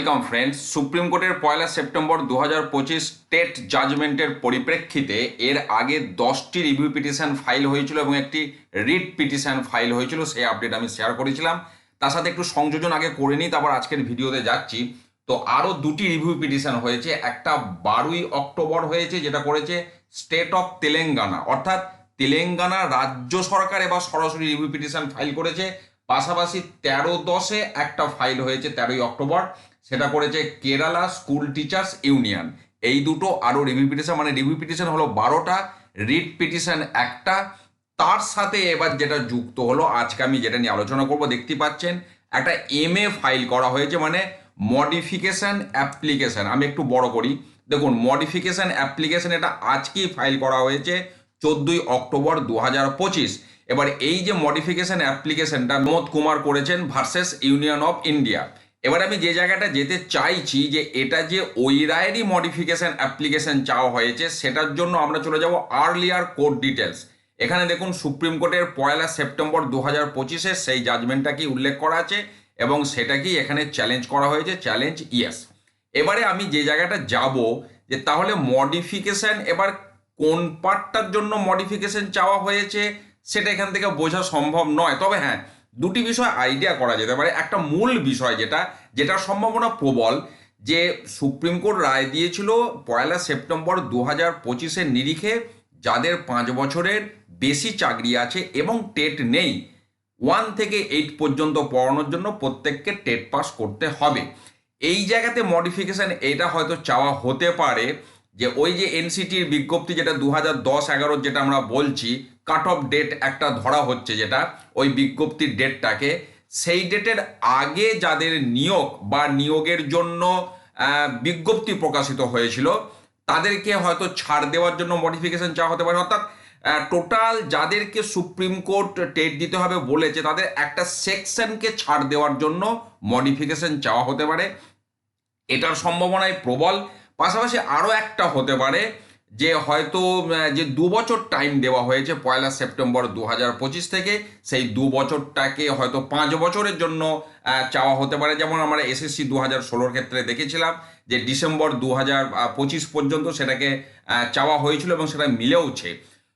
Welcome friends, supreme কোর্টের পয়লা September দু হাজার পঁচিশ স্টেট জাজমেন্টের পরিপ্রেক্ষিতে এর আগে দশটি রিভিউ পিটিশন ফাইল হয়েছিল এবং একটি রিট পিটিশন ফাইল হয়েছিল, সেই আপডেট আমি শেয়ার করেছিলাম। তার সাথে একটু সংযোজন আগে করে নিই, তারপর আজকের ভিডিওতে যাচ্ছি। তো আরও দুটি রিভিউ পিটিশন হয়েছে, একটা বারোই অক্টোবর হয়েছে, যেটা করেছে স্টেট অফ তেলেঙ্গানা। অর্থাৎ তেলেঙ্গানা রাজ্য সরকার এবার সরাসরি রিভিউ পিটিশন ফাইল করেছে, পাশাপাশি তেরো দশে একটা ফাইল হয়েছে তেরোই অক্টোবর। সেটা করেছে কেরালা স্কুল টিচার্স ইউনিয়ন। এই দুটো আরও রিভিউ পিটিশন মানে রিভিউ পিটিশন হলো বারোটা রিট পিটিশন একটা। তার সাথে এবার যেটা যুক্ত হলো, আজকে আমি যেটা নিয়ে আলোচনা করব, দেখতে পাচ্ছেন, একটা এম এ ফাইল করা হয়েছে মানে মডিফিকেশান অ্যাপ্লিকেশন আমি একটু বড় করি। দেখুন মডিফিকেশান অ্যাপ্লিকেশন এটা আজকেই ফাইল করা হয়েছে, চোদ্দই অক্টোবর দু হাজার পঁচিশ। এবার এই যে মডিফিকেশান অ্যাপ্লিকেশনটা বিনোদ কুমার করেছেন ভার্সেস ইউনিয়ন অফ ইন্ডিয়া এবার আমি যে জায়গাটা যেতে চাইছি যে এটা যে ওই রায়েরই মডিফিকেশন অ্যাপ্লিকেশন চাওয়া হয়েছে, সেটার জন্য আমরা চলে যাব আর্লিয়ার কোর্ট ডিটেলস এখানে দেখুন, সুপ্রিম কোর্টের পয়লা সেপ্টেম্বর দু হাজার পঁচিশে সেই জাজমেন্টটা কি উল্লেখ করা আছে এবং সেটাকেই এখানে চ্যালেঞ্জ করা হয়েছে? চ্যালেঞ্জ ইয়েস এবারে আমি যে জায়গাটা যাব, যে তাহলে মডিফিকেশন এবার কোন পার্টটার জন্য মডিফিকেশন চাওয়া হয়েছে, সেটা এখান থেকে বোঝা সম্ভব নয়। তবে হ্যাঁ দুটি বিষয় আইডিয়া করা যেতে পারে। একটা মূল বিষয় যেটা, যেটার সম্ভাবনা প্রবল, যে সুপ্রিম কোর্ট রায় দিয়েছিল পয়লা সেপ্টেম্বর দু হাজার পঁচিশের নিরিখে, যাদের পাঁচ বছরের বেশি চাকরি আছে এবং টেট নেই, ওয়ান থেকে এইট পর্যন্ত পড়ানোর জন্য প্রত্যেককে টেট পাস করতে হবে। এই জায়গাতে মডিফিকেশন এটা হয়তো চাওয়া হতে পারে, যে ওই যে এনসিটির বিজ্ঞপ্তি যেটা দু হাজার দশ এগারোর যেটা আমরা বলছি কাট অফ ডেট একটা ধরা হচ্ছে যেটা, ওই বিজ্ঞপ্তির ডেটটাকে। সেই ডেটের আগে যাদের নিয়োগ বা নিয়োগের জন্য বিজ্ঞপ্তি প্রকাশিত হয়েছিল, তাদেরকে হয়তো ছাড় দেওয়ার জন্য মডিফিকেশন চাওয়া হতে পারে। অর্থাৎ টোটাল যাদেরকে সুপ্রিম কোর্ট টেট দিতে হবে বলেছে, তাদের একটা সেকশনকে ছাড় দেওয়ার জন্য মডিফিকেশন চাওয়া হতে পারে। এটার সম্ভাবনায় প্রবল। পাশাপাশি আরও একটা হতে পারে যে হয়তো যে দু বছর টাইম দেওয়া হয়েছে পয়লা সেপ্টেম্বর দু হাজার পঁচিশ থেকে, সেই দু বছরটাকে হয়তো পাঁচ বছরের জন্য চাওয়া হতে পারে। যেমন আমরা এসএসসি দু হাজার ষোলোর ক্ষেত্রে দেখেছিলাম যে ডিসেম্বর দু হাজার পঁচিশ পর্যন্ত সেটাকে চাওয়া হয়েছিল এবং সেটা মিলেওছে।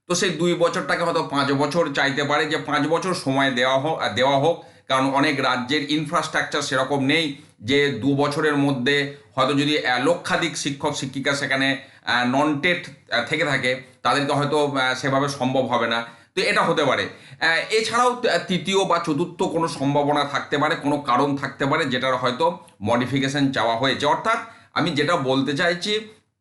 তো সেই দুই বছরটাকে হয়তো পাঁচ বছর চাইতে পারে যে পাঁচ বছর সময় দেওয়া হোক দেওয়া হোক। কারণ অনেক রাজ্যের ইনফ্রাস্ট্রাকচার সেরকম নেই যে দু বছরের মধ্যে হয়তো যদি লক্ষাধিক শিক্ষক, শিক্ষিকা সেখানে নন টেট থেকে থাকে, তাদেরকে হয়তো সেভাবে সম্ভব হবে না। তো এটা হতে পারে। এছাড়াও তৃতীয় বা চতুর্থ কোনো সম্ভাবনা থাকতে পারে, কোনো কারণ থাকতে পারে, যেটার হয়তো মডিফিকেশন চাওয়া হয়েছে। অর্থাৎ আমি যেটা বলতে চাইছি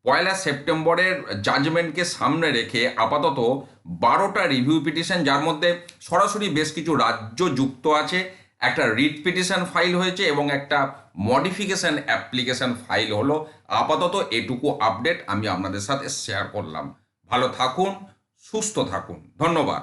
পয়লা সেপ্টেম্বরের জাজমেন্টকে সামনে রেখে আপাতত বারোটা রিভিউ পিটিশন যার মধ্যে সরাসরি বেশ কিছু রাজ্য যুক্ত আছে। একটা রিট পিটিশন ফাইল হয়েছে এবং একটা মডিফিকেশান অ্যাপ্লিকেশন ফাইল হলো। আপাতত এটুকু আপডেট আমি আপনাদের সাথে শেয়ার করলাম। ভালো থাকুন, সুস্থ থাকুন। ধন্যবাদ।